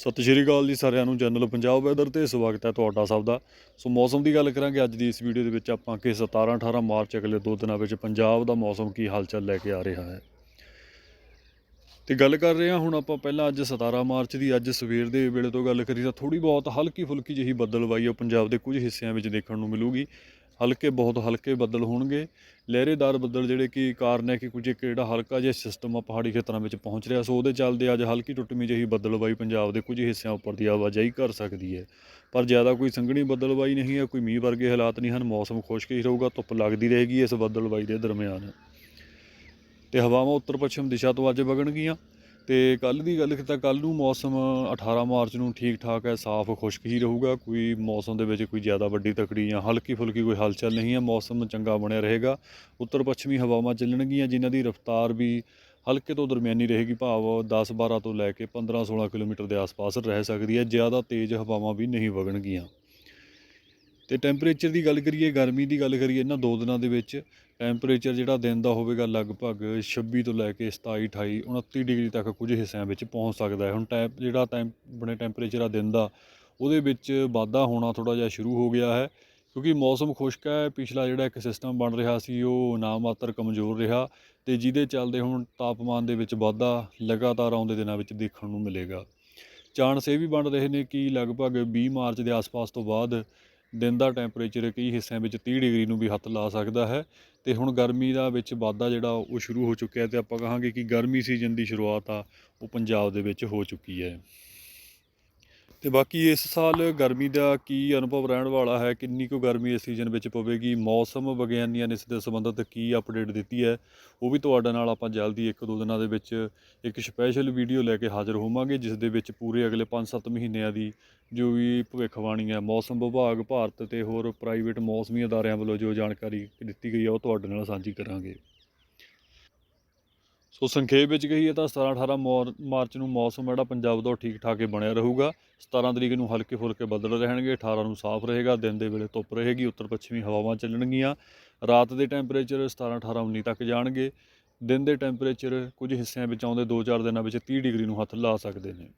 ਸਤਿ ਸ਼੍ਰੀ ਅਕਾਲ ਜੀ ਸਾਰਿਆਂ ਨੂੰ ਚੈਨਲ ਪੰਜਾਬ ਵੈਦਰ ਤੇ ਸਵਾਗਤ ਹੈ ਤੁਹਾਡਾ ਸਭ ਦਾ। ਸੋ ਮੌਸਮ ਦੀ ਗੱਲ ਕਰਾਂਗੇ, ਅੱਜ ਦੀ ਇਸ ਵੀਡੀਓ ਦੇ ਵਿੱਚ ਆਪਾਂ ਕਿ 17 18 ਮਾਰਚ ਅਗਲੇ ਦੋ ਦਿਨਾਂ ਵਿੱਚ ਪੰਜਾਬ ਦਾ ਮੌਸਮ ਕੀ ਹਾਲਚਲ ਲੈ ਕੇ ਆ ਰਿਹਾ ਹੈ। ਤੇ ਗੱਲ ਕਰ ਰਹੇ ਹਾਂ, ਹੁਣ ਆਪਾਂ ਪਹਿਲਾਂ ਅੱਜ 17 ਮਾਰਚ ਦੀ, ਅੱਜ ਸਵੇਰ ਦੇ ਵੇਲੇ ਤੋਂ ਗੱਲ ਕਰੀ ਤਾਂ ਥੋੜੀ ਬਹੁਤ ਹਲਕੀ ਫੁਲਕੀ ਜਿਹੀ ਬੱਦਲਵਾਈ ਉਹ ਪੰਜਾਬ ਦੇ ਕੁਝ ਹਿੱਸਿਆਂ ਵਿੱਚ ਦੇਖਣ ਨੂੰ ਮਿਲੂਗੀ। ਹਲਕੇ ਬਹੁਤ ਹਲਕੇ ਬੱਦਲ ਹੋਣਗੇ। ਲਹਿਰੇਦਾਰ ਬੱਦਲ ਜਿਹੜੇ ਕਿ ਕਾਰਨ ਹੈ ਕਿ ਕੁਝ ਇੱਕ ਜਿਹੜਾ ਹਲਕਾ ਜਿਹਾ ਸਿਸਟਮ ਆ ਪਹਾੜੀ ਖੇਤਰਾਂ ਵਿੱਚ ਪਹੁੰਚ ਰਿਹਾ। ਸੋ ਉਹਦੇ ਚੱਲਦੇ ਅੱਜ ਹਲਕੀ ਟੁੱਟਮੀ ਜਿਹੀ ਬੱਦਲਵਾਈ ਪੰਜਾਬ ਦੇ ਕੁਝ ਹਿੱਸਿਆਂ ਉੱਪਰ ਦੀ ਆਵਾਜਾਈ ਕਰ ਸਕਦੀ ਹੈ। ਪਰ ਜ਼ਿਆਦਾ ਕੋਈ ਸੰਘਣੀ ਬੱਦਲਵਾਈ ਨਹੀਂ ਹੈ, ਕੋਈ ਮੀਂਹ ਵਰਗੇ ਹਾਲਾਤ ਨਹੀਂ ਹਨ। ਮੌਸਮ ਖੁਸ਼ਕ ਹੀ ਰਹੂਗਾ, ਧੁੱਪ ਲੱਗਦੀ ਰਹੇਗੀ ਇਸ ਬੱਦਲਵਾਈ ਦੇ ਦਰਮਿਆਨ। ਤੇ ਹਵਾਵਾਂ ਉੱਤਰ ਪੱਛਮ ਦਿਸ਼ਾ ਤੋਂ ਅੱਜ ਵਗਣਗੀਆਂ। ਤੇ ਕੱਲ ਦੀ ਗੱਲ ਕੀਤਾ ਕੱਲ ਨੂੰ ਮੌਸਮ 18 ਮਾਰਚ ਨੂੰ ਠੀਕ ਠਾਕ ਹੈ, ਸਾਫ਼ ਖੁਸ਼ਕ ਹੀ ਰਹੂਗਾ, ਕੋਈ ਮੌਸਮ ਦੇ ਵਿੱਚ ਕੋਈ ਜ਼ਿਆਦਾ ਵੱਡੀ ਤਕੜੀ ਜਾਂ ਹਲਕੀ ਫੁਲਕੀ ਕੋਈ ਹਲਚਲ ਨਹੀਂ ਹੈ, ਮੌਸਮ ਚੰਗਾ ਬਣਿਆ ਰਹੇਗਾ। ਉੱਤਰ ਪੱਛਮੀ ਹਵਾਵਾਂ ਚੱਲਣਗੀਆਂ, ਜਿਨ੍ਹਾਂ ਦੀ ਰਫ਼ਤਾਰ ਵੀ ਹਲਕੇ ਤੋਂ ਦਰਮਿਆਨੀ ਰਹੇਗੀ, ਭਾਵ 10 12 ਤੋਂ ਲੈ ਕੇ 15 16 ਕਿਲੋਮੀਟਰ ਦੇ ਆਸ-ਪਾਸ ਰਹਿ ਸਕਦੀ ਹੈ, ਜ਼ਿਆਦਾ ਤੇਜ਼ ਹਵਾਵਾਂ ਵੀ ਨਹੀਂ ਵਗਣਗੀਆਂ। ਤੇ ਟੈਂਪਰੇਚਰ ਦੀ ਗੱਲ ਕਰੀਏ, ਗਰਮੀ ਦੀ ਗੱਲ ਕਰੀਏ, ਇਹਨਾਂ ਦੋ ਦਿਨਾਂ ਦੇ ਵਿੱਚ ਟੈਂਪਰੇਚਰ ਜਿਹੜਾ ਦਿਨ ਦਾ ਹੋਵੇਗਾ ਲਗਭਗ 26 ਤੋਂ ਲੈ ਕੇ 27 28 29 ਡਿਗਰੀ ਤੱਕ ਕੁਝ ਹਿੱਸਿਆਂ ਵਿੱਚ ਪਹੁੰਚ ਸਕਦਾ ਹੈ। ਹੁਣ ਟੈਂਪ ਜਿਹੜਾ ਟੈਂਪ ਆਪਣੇ ਟੈਂਪਰੇਚਰ ਆ ਦਿਨ ਦਾ, ਉਹਦੇ ਵਿੱਚ ਵਾਧਾ ਹੋਣਾ ਥੋੜਾ ਜਿਹਾ ਸ਼ੁਰੂ ਹੋ ਗਿਆ ਹੈ, ਕਿਉਂਕਿ ਮੌਸਮ ਖੁਸ਼ਕ ਹੈ। ਪਿਛਲਾ ਜਿਹੜਾ ਇੱਕ ਸਿਸਟਮ ਬਣ ਰਿਹਾ ਸੀ, ਉਹ ਨਾ ਮਾਤਰ ਕਮਜ਼ੋਰ ਰਿਹਾ ਤੇ ਜਿਹਦੇ ਚੱਲਦੇ ਹੁਣ ਤਾਪਮਾਨ ਦੇ ਵਿੱਚ ਵਾਧਾ ਲਗਾਤਾਰ ਆਉਂਦੇ ਦਿਨਾਂ ਵਿੱਚ ਦੇਖਣ ਨੂੰ ਮਿਲੇਗਾ। ਚਾਂਸ ਇਹ ਵੀ ਬਣ ਰਹੇ ਨੇ ਕਿ ਲਗਭਗ 20 ਮਾਰਚ ਦੇ ਆਸ-ਪਾਸ ਤੋਂ ਬਾਅਦ ਦਿਨ ਦਾ ਟੈਂਪਰੇਚਰ ਕਈ ਹਿੱਸਿਆਂ ਵਿੱਚ 30 ਡਿਗਰੀ ਨੂੰ ਵੀ ਹੱਥ ਲਾ ਸਕਦਾ ਹੈ ਤੇ ਹੁਣ ਗਰਮੀ ਦਾ ਵਿੱਚ ਵਾਧਾ ਜਿਹੜਾ ਉਹ ਸ਼ੁਰੂ ਹੋ ਚੁੱਕਿਆ ਤੇ ਆਪਾਂ ਕਹਾਂਗੇ ਕਿ ਗਰਮੀ ਸੀਜ਼ਨ ਦੀ ਸ਼ੁਰੂਆਤ ਆ, ਉਹ ਪੰਜਾਬ ਦੇ ਵਿੱਚ ਹੋ ਚੁੱਕੀ ਹੈ। ਤੇ ਬਾਕੀ ਇਸ ਸਾਲ ਗਰਮੀ ਦਾ ਕੀ ਅਨੁਭਵ ਰਹਿਣ ਵਾਲਾ ਹੈ? ਕਿੰਨੀ ਕੁ ਗਰਮੀ ਇਸ ਸੀਜ਼ਨ ਵਿੱਚ ਪਵੇਗੀ? ਮੌਸਮ ਵਿਗਿਆਨੀਆਂ ਨੇ ਇਸ ਦੇ ਸੰਬੰਧਿਤ ਕੀ ਅਪਡੇਟ ਦਿੱਤੀ ਹੈ? ਉਹ ਵੀ ਤੁਹਾਡੇ ਨਾਲ ਆਪਾਂ ਜਲਦੀ ਇੱਕ ਦੋ ਦਿਨਾਂ ਦੇ ਵਿੱਚ ਇੱਕ ਸਪੈਸ਼ਲ ਵੀਡੀਓ ਲੈ ਕੇ ਹਾਜ਼ਰ ਹੋਵਾਂਗੇ, ਜਿਸ ਦੇ ਵਿੱਚ ਪੂਰੇ ਅਗਲੇ 5-7 ਮਹੀਨਿਆਂ ਦੀ ਜੋ ਵੀ ਭਵਿੱਖਬਾਣੀ ਹੈ, ਮੌਸਮ ਵਿਭਾਗ, ਭਾਰਤ ਤੇ ਹੋਰ ਪ੍ਰਾਈਵੇਟ ਮੌਸਮੀ ਅਦਾਰਿਆਂ ਵੱਲੋਂ ਜੋ ਜਾਣਕਾਰੀ ਦਿੱਤੀ ਗਈ ਹੈ, ਉਹ ਤੁਹਾਡੇ ਨਾਲ ਸਾਂਝੀ ਕਰਾਂਗੇ। ਸੋ ਸੰਖੇਪ ਵਿੱਚ ਕਹੀਏ ਤਾਂ 17 18 ਮੌਰ- ਮਾਰਚ ਨੂੰ ਮੌਸਮ ਜਿਹੜਾ ਪੰਜਾਬ ਦਾ ਠੀਕ ਠਾਕ ਹੀ ਬਣਿਆ ਰਹੂਗਾ। 17 ਤਰੀਕ ਨੂੰ ਹਲਕੇ ਫੁਲਕੇ ਬੱਦਲ ਰਹਿਣਗੇ 18 ਨੂੰ ਸਾਫ਼ ਰਹੇਗਾ, ਦਿਨ ਦੇ ਵੇਲੇ ਧੁੱਪ ਰਹੇਗੀ, ਉੱਤਰ ਪੱਛਮੀ ਹਵਾਵਾਂ ਚੱਲਣਗੀਆਂ। ਰਾਤ ਦੇ ਟੈਂਪਰੇਚਰ 17 18 19 ਤੱਕ ਜਾਣਗੇ। ਦਿਨ ਦੇ ਟੈਂਪਰੇਚਰ ਕੁਝ ਹਿੱਸਿਆਂ ਵਿੱਚ ਆਉਂਦੇ 2-4 ਦਿਨਾਂ ਵਿੱਚ 30 ਡਿਗਰੀ ਨੂੰ ਹੱਥ ਲਾ ਸਕਦੇ ਨੇ।